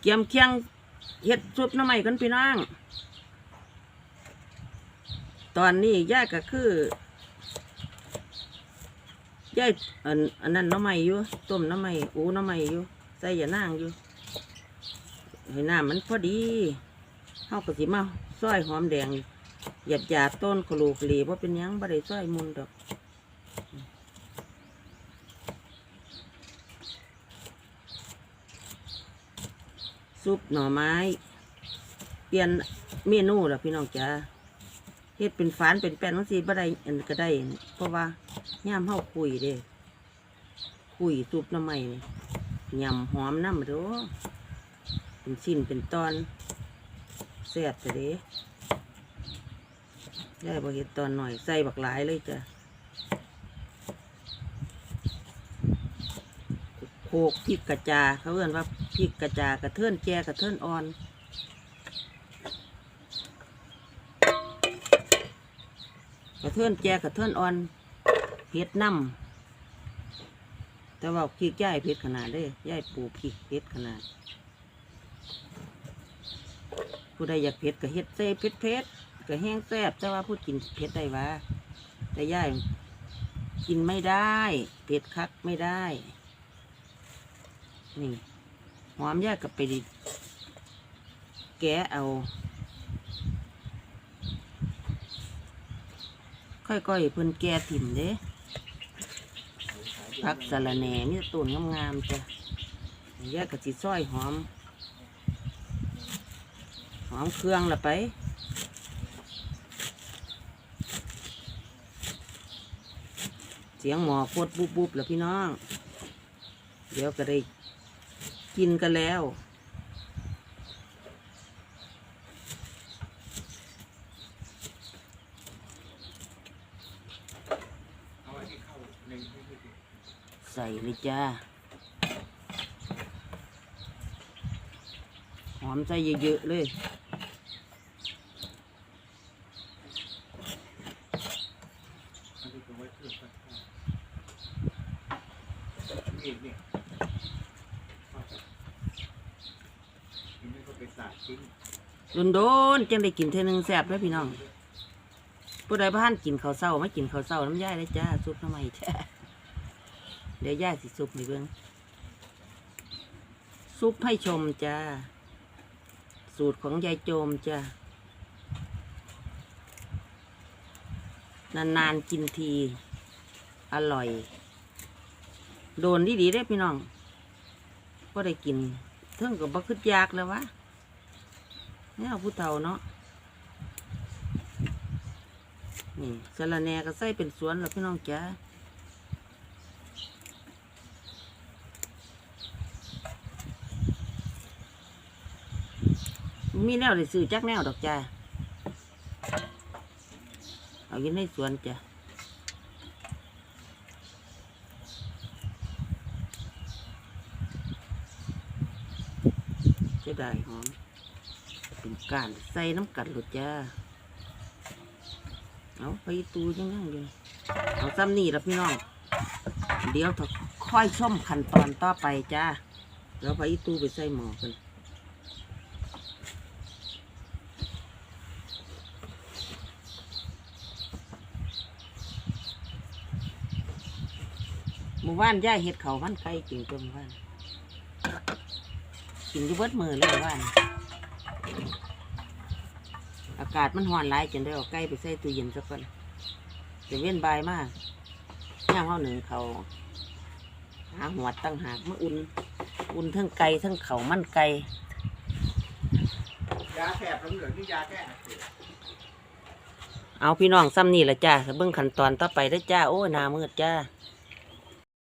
เกียมเคียงเฮ็ดซุปน้ำใหม่กันพี่น้องตอนนี้ย่าก็คือย่ายอันอันนั้นน้ำใหม่อยู่ต้มน้ำใหม่อูหน้ำใหม่อยู่ใส่ยานางอยู่ให้น้ำมันพอดีเฮาก็สิมาซอยหอมแดงหยาบหยาบต้นขลูกหลีเพราะเป็นยังบ่ได้ซอยมุนดอก ซุปหน่อไม้ เปลี่ยนเมนูล่ะพี่น้องจ้าเฮ็ดเป็นฝานเป็นแป้นบางทีบ่ได้อันก็ได้ เพราะว่าย่ามเฮาคุยเด้คุยซุปหน่อไม้นี่ยำหอมน้ำเด้อเป็นชิ้นเป็นตอนแซ่บแต่เด้ได้บ่เฮ็ดตอนหน่อยใส่บักหลายเลยจ้ะ โขกพริกกระจา เขาเรียกว่าพริกกระจากระเทือนแจกระเทือนอ่อน กระเทือนแจกระเทือนอ่อนเผ็ดน้ำแต่ว่าพริกย่ายเผ็ดขนาดเด้ย่ายปลูกพริกเผ็ดขนาดผู้ใดอยากเผ็ดก็เฮ็ดเซ่เผ็ดเผ็ดก็แห้งแซ่บแต่ว่าผู้กินเผ็ดได้วะแต่ย่ายกินไม่ได้ เผ็ดคักไม่ได้ นี่หอมย่ายก็ไปดิแกะเอา ค่อยๆเพิ่นแก่ถิ่มเด้ผักสะระแหน่มีแต่ต้นงามๆจ้ะแยกกะจิซอยหอม หอมเครื่องละไปเสียงหมอโคตรบุบๆแล้วพี่น้อง เดี๋ยวก็ได้ กินกันแล้ว ใส่เลยจ้า หอมใส่เยอะๆเลย อีกเนี่ย นี่ก็ไปสาดทิ้งโดนๆจังได้กินเทอนึงแซ่บเลยพี่น้อง ผู้ใดบ้านกินข้าวเศร้าไม่กินข้าวเศร้าน้ำย่ายเลยจ้าซุปทำไมจ้าเดี๋ยวย่ายสิซุปให้เบิ่งซุปให้ชมจ้า สูตรของยายโจมจ้านานๆกินที อร่อย โดนดีๆได้อพี่น้องก็ได้กินเท่งกับบักขึ้นยากแล้ววะ เนี่ยเอาผู้เฒ่าเนาะนี่สะระแหน่ก็ใส่เป็นสวนแล้วพี่น้องจ้ามีแนวได้ซื้อจักแนวดอกจ้าเอาอยู่ในสวนจ้ะจะได้หอม เป็นการใส่น้ำกัดหลุดจ้าเอาไปตูยังยังอยู่เอาซ้ำนี่ละพี่น้อง เดี๋ยวถ้าค่อยชมขั้นตอนต่อไปจ้าเดี๋ยวไปตูไปใส่หม้อกันหมู่บ้านย่าเห็ดเขาวมันไก่กินตัวหมู่บ้านกินอยู่เบิดมือเลยหมู่บ้าน อากาศมันร้อนหลายจนได้เอาไก่ไปใส่ตู้เย็นสักก่อนจะเว้นบายมากย่างเขาหนึ่งเขาหาหัวตั้งหากมาอุ่น อุ่นทั้งไก่ทั้งเขามันไก่ยาแสบเหลืองๆนี่ยาแก้อักเสบเอาพี่น้องซ้ำนี่ละจ้าเบิ่งขั้นตอนต่อไปได้จ้า โอ้ยหนามืดจ้า